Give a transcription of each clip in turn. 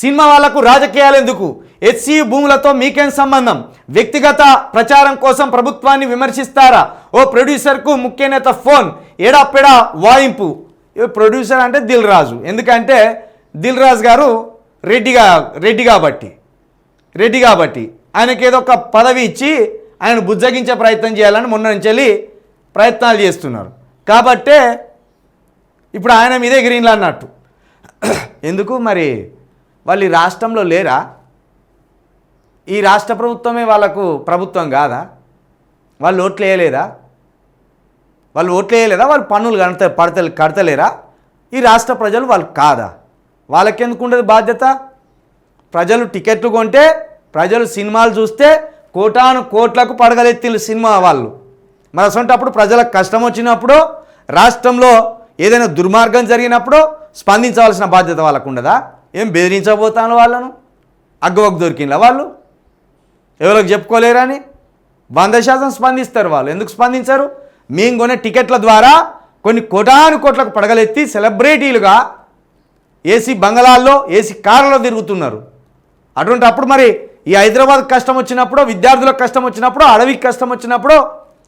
Cinema వాళ్ళకు రాజకీయాలు ఎందుకు? హెచ్సి భూములతో మీకేం సంబంధం? వ్యక్తిగత ప్రచారం కోసం ప్రభుత్వాన్ని విమర్శిస్తారా? ఓ ప్రొడ్యూసర్కు ముఖ్య నేత ఫోన్ ఏడాపెడా వాయింపు. ప్రొడ్యూసర్ అంటే దిల్ రాజు. ఎందుకంటే దిల్ రాజు గారు రెడ్డిగా రెడ్డి కాబట్టి. రెడ్డి కాబట్టి. ఆయనకి ఏదో ఒక పదవి ఇచ్చి ఆయన బుజ్జగించే ప్రయత్నం చేయాలని మొన్న నుంచి వెళ్ళి ప్రయత్నాలు చేస్తున్నారు. కాబట్టే ఇప్పుడు ఆయన మీదే గ్రీన్లా అన్నట్టు. ఎందుకు మరి? వాళ్ళు ఈ రాష్ట్రంలో లేరా? ఈ రాష్ట్ర ప్రభుత్వమే వాళ్ళకు ప్రభుత్వం కాదా? వాళ్ళు ఓట్లు వేయలేదా? వాళ్ళు ఓట్లు వేయలేదా? వాళ్ళు పన్నులు కడత పడత కడతలేరా? ఈ రాష్ట్ర ప్రజలు వాళ్ళు కాదా? వాళ్ళకెందుకు ఉండదు బాధ్యత? ప్రజలు టికెట్లు కొంటే ప్రజలు సినిమాలు చూస్తే కోటాను కోట్లకు పడగలెత్తిలు సినిమా వాళ్ళు. మరి అసంటప్పుడు ప్రజలకు కష్టం వచ్చినప్పుడు రాష్ట్రంలో ఏదైనా దుర్మార్గం జరిగినప్పుడు స్పందించవలసిన బాధ్యత వాళ్ళకు ఉండదా? ఏం బెదిరించబోతాను వాళ్ళను? అగ్గవకు దొరికిందా వాళ్ళు? ఎవరికి చెప్పుకోలేరని వంద శాతం స్పందిస్తారు వాళ్ళు. ఎందుకు స్పందించారు? మేము కొనే టికెట్ల ద్వారా కొన్ని కోటాను కోట్లకు పడగలెత్తి సెలబ్రిటీలుగా ఏసీ బంగళాల్లో ఏసీ కార్లలో తిరుగుతున్నారు. అటువంటి అప్పుడు మరి ఈ హైదరాబాద్ కష్టం వచ్చినప్పుడు విద్యార్థులకు కష్టం వచ్చినప్పుడు అడవికి కష్టం వచ్చినప్పుడు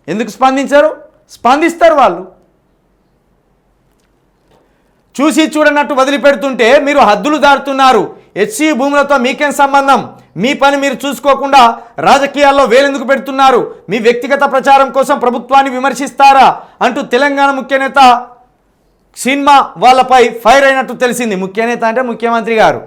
ఎందుకు స్పందించారు? స్పందిస్తారు వాళ్ళు. చూసి చూడనట్టు వదిలిపెడుతుంటే మీరు హద్దులు దాటుతున్నారు. హెచ్సి భూములతో మీకేం సంబంధం? మీ పని మీరు చూసుకోకుండా రాజకీయాల్లో వేలెందుకు పెడుతున్నారు? మీ వ్యక్తిగత ప్రచారం కోసం ప్రభుత్వాన్ని విమర్శిస్తారా? అంటూ తెలంగాణ ముఖ్య నేత సినిమా వాళ్ళపై ఫైర్ అయినట్టు తెలిసింది. ముఖ్య నేత అంటే ముఖ్యమంత్రి గారు.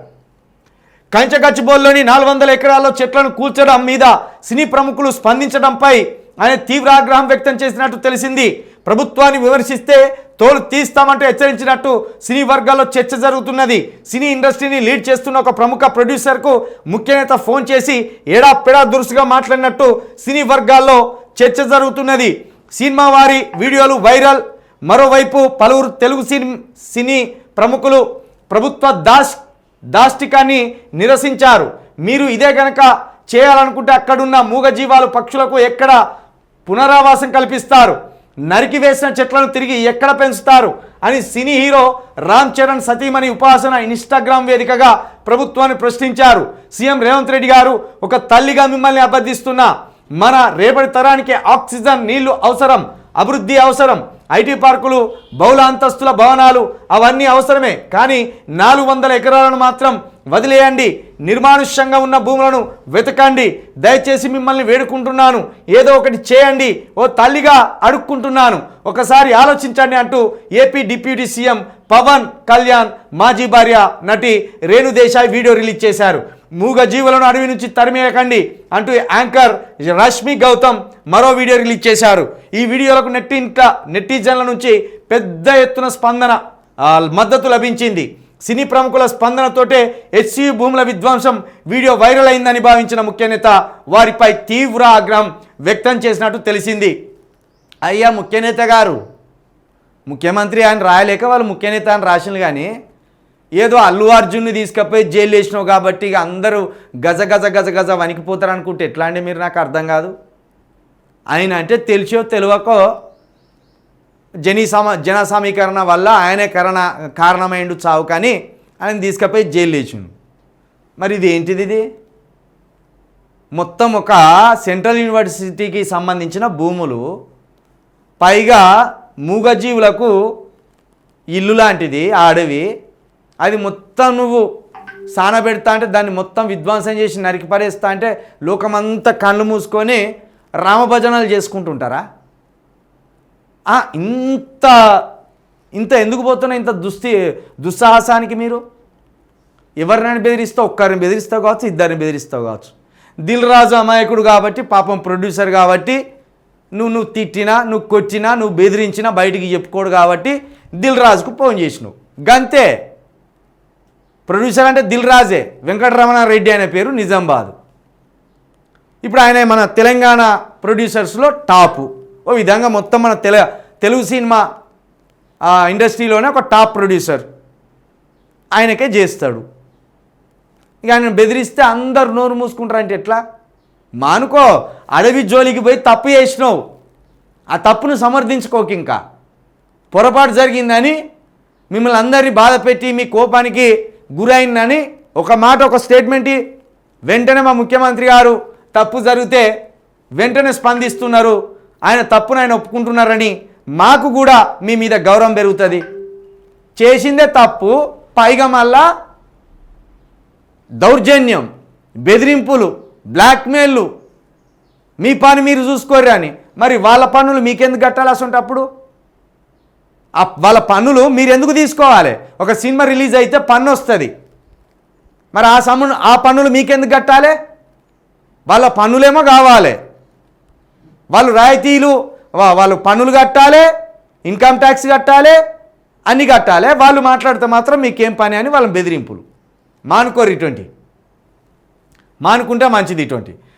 కంచగచ్చిబోల్లోని నాలుగు వందల ఎకరాల్లో చెట్లను కూల్చడం మీద సినీ ప్రముఖులు స్పందించడంపై ఆయన తీవ్ర ఆగ్రహం వ్యక్తం చేసినట్టు తెలిసింది. ప్రభుత్వాన్ని విమర్శిస్తే తోలు తీస్తామంటూ హెచ్చరించినట్టు సినీ వర్గాల్లో చర్చ జరుగుతున్నది. సినీ ఇండస్ట్రీని లీడ్ చేస్తున్న ఒక ప్రముఖ ప్రొడ్యూసర్కు ముఖ్యనేత ఫోన్ చేసి ఏడా పెడా దురుసుగా మాట్లాడినట్టు సినీ వర్గాల్లో చర్చ జరుగుతున్నది. సినిమా వారి వీడియోలు వైరల్. మరోవైపు పలువురు తెలుగు సినీ సినీ ప్రముఖులు ప్రభుత్వ దాస్ దాష్టికాన్ని నిరసించారు. మీరు ఇదే గనక చేయాలనుకుంటే అక్కడున్న మూగజీవాలు పక్షులకు ఎక్కడ పునరావాసం కల్పిస్తారు? నరికివేసిన చెట్లను తిరిగి ఎక్కడ పెంచుతారు అని సినీ హీరో రామ్ చరణ్ సతీమణి ఉపాసన ఇన్స్టాగ్రామ్ వేదికగా ప్రభుత్వాన్ని ప్రశ్నించారు. సీఎం రేవంత్ రెడ్డి గారు ఒక తల్లిగా మిమ్మల్ని అభ్యర్థిస్తున్నా మన రేపటి తరానికి ఆక్సిజన్ నీళ్ళు అవసరం అభివృద్ధి అవసరం ఐటీ పార్కులు బహుళ అంతస్తుల భవనాలు అవన్నీ అవసరమే. కానీ నాలుగు వందల ఎకరాలను మాత్రం వదిలేయండి. నిర్మానుష్యంగా ఉన్న భూములను వెతకండి. దయచేసి మిమ్మల్ని వేడుకుంటున్నాను. ఏదో ఒకటి చేయండి. ఓ తల్లిగా అడుక్కుంటున్నాను. ఒకసారి ఆలోచించండి అంటూ AP deputy CM Pawan Kalyan మాజీ భార్య నటి రేణు దేశాయ్ వీడియో రిలీజ్ చేశారు. మూగ జీవులను అడవి నుంచి తరిమేయకండి అంటూ యాంకర్ రష్మి గౌతమ్ మరో వీడియో రిలీజ్ చేశారు. ఈ వీడియోలకు నెట్టింట నెటిజన్ల నుంచి పెద్ద ఎత్తున స్పందన మద్దతు లభించింది. సినీ ప్రముఖుల స్పందనతోటే హెచ్సి భూముల విధ్వంసం వీడియో వైరల్ అయిందని భావించిన ముఖ్య నేత వారిపై తీవ్ర ఆగ్రహం వ్యక్తం చేసినట్టు తెలిసింది. అయ్యా ముఖ్య నేత గారు ముఖ్యమంత్రి ఆయన రాయలేక వాళ్ళు ముఖ్య నేత అని రాసిన కానీ ఏదో అల్లు అర్జున్ని తీసుకపోయి జైలు వేసినావు కాబట్టి ఇక అందరూ గజ గజ గజ గజ వణికిపోతారు అనుకుంటే ఎట్లా అండి మీరు? నాకు అర్థం కాదు. ఆయన అంటే తెలిసో తెలియకో జనీ సమ జన సమీకరణ వల్ల ఆయనే కరణ కారణమైండు చావు కానీ ఆయన తీసుకపోయి జైలు లేచిండు. మరి ఇది ఏంటిది ఇది? మొత్తం ఒక సెంట్రల్ యూనివర్సిటీకి సంబంధించిన భూములు పైగా మూగజీవులకు ఇల్లు లాంటిది ఆ అడవి. అది మొత్తం నువ్వు సానబెడతా అంటే దాన్ని మొత్తం విధ్వంసం చేసి నరికి పడేస్తా అంటే లోకమంతా కళ్ళు మూసుకొని రామభజనలు చేసుకుంటుంటారా? ఇంత ఇంత ఎందుకు పోతున్నా ఇంత దుస్థి దుస్సాహసానికి మీరు? ఎవరినైనా బెదిరిస్తావు ఒక్కరిని బెదిరిస్తావు కావచ్చు ఇద్దరిని బెదిరిస్తావు కావచ్చు. దిల్ రాజు అమాయకుడు కాబట్టి పాపం ప్రొడ్యూసర్ కాబట్టి నువ్వు నువ్వు తిట్టినా నువ్వు కొట్టినా నువ్వు బెదిరించినా బయటికి చెప్పుకోడు కాబట్టి దిల్ రాజుకు ఫోన్ చేసినావు. గంతే. ప్రొడ్యూసర్ అంటే దిల్ రాజే. వెంకటరమణ రెడ్డి అనే పేరు నిజామాబాద్ ఇప్పుడు ఆయన మన తెలంగాణ ప్రొడ్యూసర్స్లో టాపు. ఓ విధంగా మొత్తం మన తెల తెలుగు సినిమా ఆ, ఇండస్ట్రీలోనే ఒక టాప్ ప్రొడ్యూసర్. ఆయనకే చేస్తాడు. ఇక ఆయన బెదిరిస్తే అందరు నోరు మూసుకుంటారంటే ఎట్లా? మానుకో అడవి జోలికి పోయి తప్పు చేసినావు. ఆ తప్పును సమర్థించుకోక ఇంకా. పొరపాటు జరిగిందని మిమ్మల్ని అందరినీ బాధ పెట్టి మీ కోపానికి గురైందని ఒక మాట ఒక స్టేట్మెంట్ వెంటనే మా ముఖ్యమంత్రి గారు తప్పు జరిగితే వెంటనే స్పందిస్తున్నారు. ఆయన తప్పును ఆయన ఒప్పుకుంటున్నారని మాకు కూడా మీ మీద గౌరవం పెరుగుతుంది. చేసిందే తప్పు పైగా మళ్ళా దౌర్జన్యం బెదిరింపులు బ్లాక్మెయిల్లు. మీ పని మీరు చూసుకోర్రు అని. మరి వాళ్ళ పన్నులు మీకెందుకు కట్టాలి అసంటప్పుడు ఆ వాళ్ళ పన్నులు మీరు ఎందుకు తీసుకోవాలి? ఒక సినిమా రిలీజ్ అయితే పన్ను వస్తుంది మరి ఆ సమ ఆ పన్నులు మీకెందుకు కట్టాలి? వాళ్ళ పన్నులేమో కావాలి. వాళ్ళు రాయితీలు వాళ్ళు పన్నులు కట్టాలి ఇన్కమ్ ట్యాక్స్ కట్టాలి అన్నీ కట్టాలి వాళ్ళు మాట్లాడితే మాత్రం మీకేం పని అని వాళ్ళ బెదిరింపులు. మానుకోరు ఇటువంటి. మానుకుంటే మంచిది ఇటువంటి.